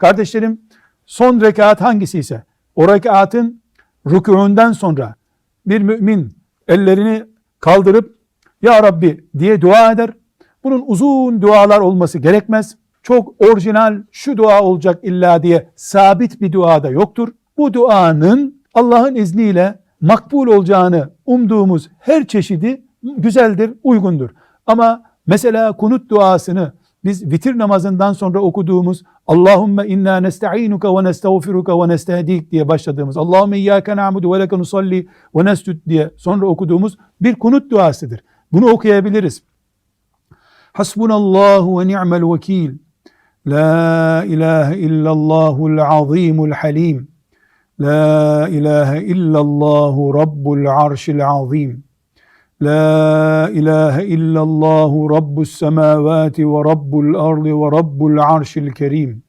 Kardeşlerim son rekat hangisi ise o rekatın rükûnden sonra bir mümin ellerini kaldırıp Ya Rabbi diye dua eder. Bunun uzun dualar olması gerekmez. Çok orijinal şu dua olacak illa diye sabit bir dua da yoktur. Bu duanın Allah'ın izniyle makbul olacağını umduğumuz her çeşidi güzeldir, uygundur. Ama mesela kunut duasını biz vitir namazından sonra okuduğumuz Allahümme inna nesta'inuka ve nestağfiruka ve nestehdik diye başladığımız Allahümme iyyâke na'budu ve leke nusalli ve nescud diye sonra okuduğumuz bir kunut duasıdır. Bunu okuyabiliriz. Hasbunallahu ve ni'mel vekil. La ilahe illallahul azimul halim. La ilahe illallahu rabbul arşil azim. La ilahe illallahu rabbus semavati ve rabbul ardı ve rabbul arşil kerim.